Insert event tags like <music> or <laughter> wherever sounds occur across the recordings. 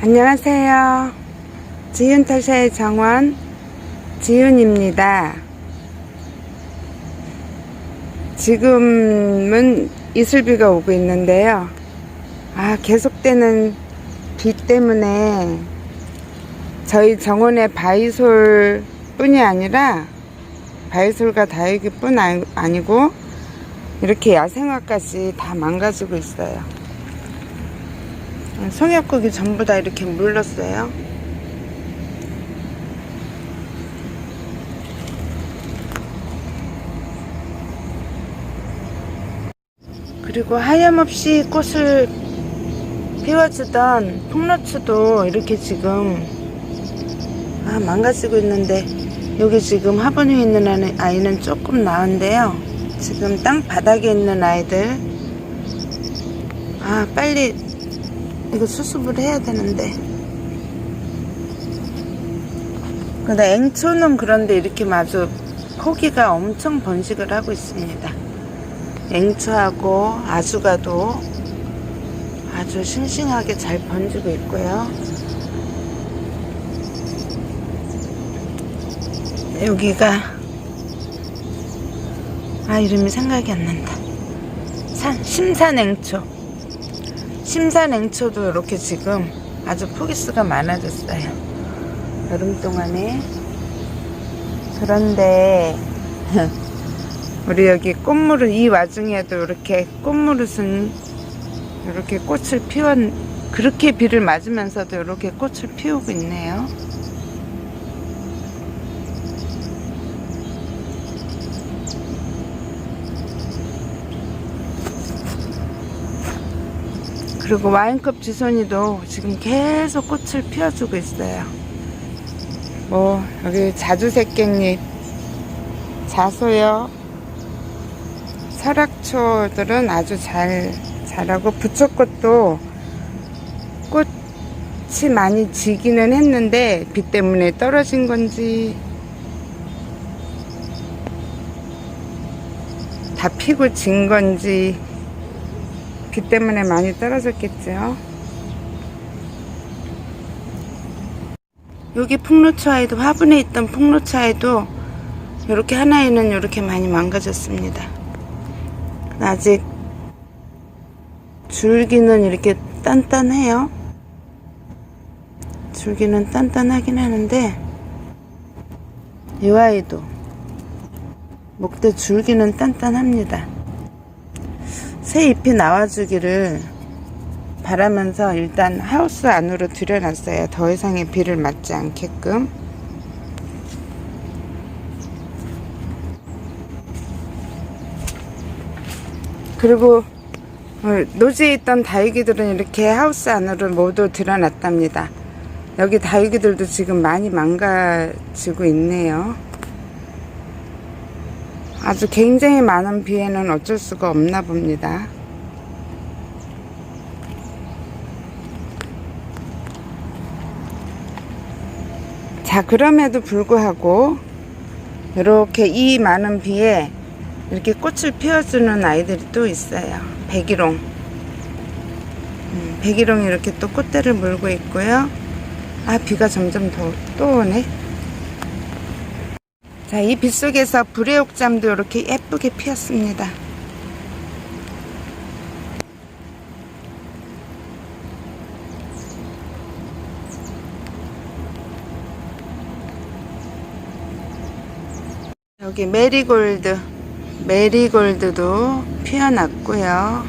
안녕하세요. 지윤타샤의 정원 지윤입니다. 지금은 이슬비가 오고 있는데요. 아, 계속되는 비 때문에 저희 정원의 바이솔 뿐이 아니라 바이솔과 다육이 뿐 아니- 아니고 이렇게 야생화까지 다 망가지고 있어요. 송엽국이 전부 다 이렇게 물렀어요. 그리고 하염없이 꽃을 피워주던 풍로추도 이렇게 지금 아, 망가지고 있는데 여기 지금 화분 위에 있는 아이- 아이는 조금 나은데요. 지금 땅 바닥에 있는 아이들 아 빨리 이거 수습을 해야 되는데. 근데 앵초는 그런데 이렇게 마주 포기가 엄청 번식을 하고 있습니다. 앵초하고 아주가도 아주 싱싱하게 잘 번지고 있고요. 여기가 아 이름이 생각이 안 난다. 산 심산앵초. 심산앵초도 이렇게 지금 아주 포기수가 많아졌어요. 여름 동안에. 그런데 <laughs> 우리 여기 꽃무릇 이 와중에도 이렇게 꽃무릇은 이렇게 꽃을 피웠 그렇게 비를 맞으면서도 이렇게 꽃을 피우고 있네요. 그리고 와인컵 지손이도 지금 계속 꽃을 피워주고 있어요. 뭐 여기 자주색갱잎, 자소요, 설악초들은 아주 잘 자라고 부초꽃도 꽃이 많이 지기는 했는데 비 때문에 떨어진 건지 다 피고 진 건지 비 때문에 많이 떨어졌겠죠. 여기 풍로차에도 화분에 있던 풍로차에도 이렇게 하나에는 이렇게 많이 망가졌습니다. 아직 줄기는 이렇게 단단해요. 줄기는 단단하긴 하는데 이 아이도 목대 줄기는 단단합니다. 새 잎이 나와주기를 바라면서 일단 하우스 안으로 들여놨어요. 더 이상의 비를 맞지 않게끔. 그리고 어, 노지에 있던 다육이들은 이렇게 하우스 안으로 모두 들여놨답니다. 여기 다육이들도 지금 많이 망가지고 있네요. 아주 굉장히 많은 비에는 어쩔 수가 없나 봅니다. 자, 그럼에도 불구하고 이렇게 이 많은 비에 이렇게 꽃을 피워주는 아이들이 또 있어요. 백일홍. 음, 백일홍이 이렇게 또 꽃대를 물고 있고요. 아, 비가 점점 더 또 오네. 자, 이빛 속에서 불의 옥잠도 이렇게 예쁘게 피었습니다. 여기 메리골드, 메리골드도 피어났고요.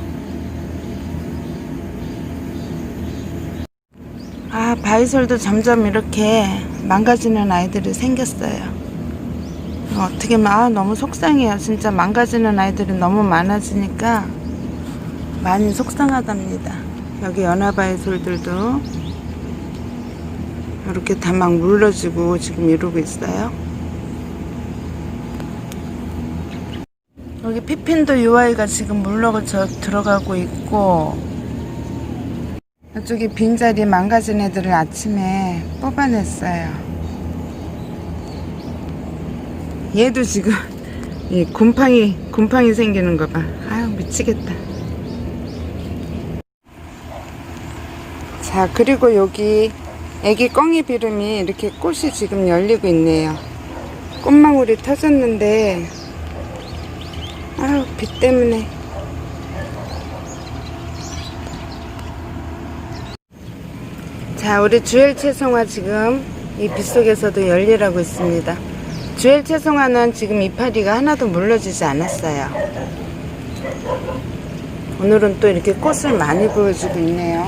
아, 바이솔도 점점 이렇게 망가지는 아이들이 생겼어요. 어떻게 막 너무 속상해요. 진짜 망가지는 아이들이 너무 많아지니까 많이 속상하답니다. 여기 연화바이솔들도 이렇게 다 막 물러지고 지금 이러고 있어요. 여기 피핀도 UI가 지금 물러져 들어가고 있고 이쪽에 빈자리 망가진 애들을 아침에 뽑아냈어요. 얘도 지금 이 곰팡이 곰팡이 생기는 거 봐. 아유 미치겠다. 자, 그리고 여기 애기 껑이 비름이 이렇게 꽃이 지금 열리고 있네요. 꽃망울이 터졌는데, 아유, 비 때문에. 자, 우리 주엘 채송화 지금 이 빗속에서도 열일하고 있습니다. 주엘 채송화는 지금 이파리가 하나도 물러지지 않았어요. 오늘은 또 이렇게 꽃을 많이 보여주고 있네요.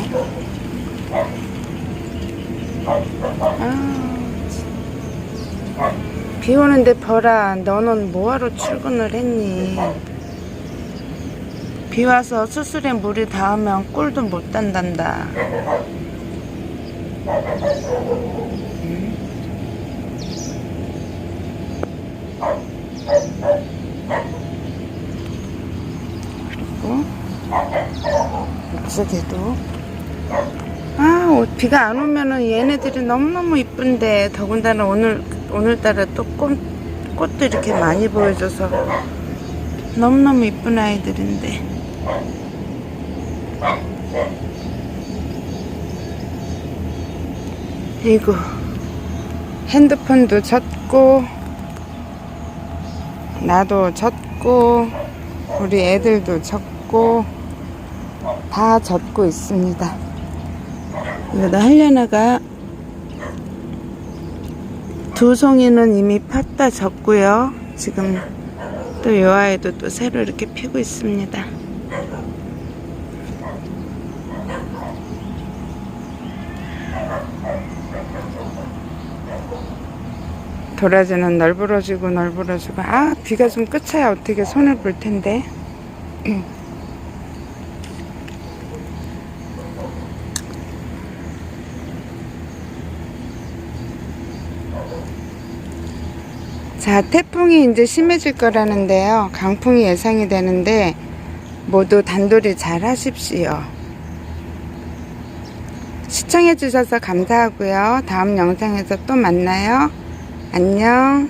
아, 비 오는데 벌아, 너는 뭐하러 출근을 했니? 비 와서 수술에 물이 닿으면 꿀도 못 단단다. 이쪽에도. 아 오- 비가 안 오면은 얘네들이 너무너무 이쁜데 더군다나 오늘 오늘따라 또 꽃, 꽃도 이렇게 많이 보여줘서 너무너무 이쁜 아이들인데. 이고 핸드폰도 젖고 나도 젖고 우리 애들도 젖고 다 젖고 있습니다. 이거도 하려나가 두 송이는 이미 팠다 졌고요. 지금 또 요 아이도 또 새로 이렇게 피고 있습니다. 도라지는 널브러지고 널브러지고 아 비가 좀 그쳐야 어떻게 손을 볼 텐데 자 태풍이 이제 심해질 거라는데요. 강풍이 예상이 되는데 모두 단돌이 잘 하십시오. 시청해 주셔서 감사하고요. 다음 영상에서 또 만나요. 안녕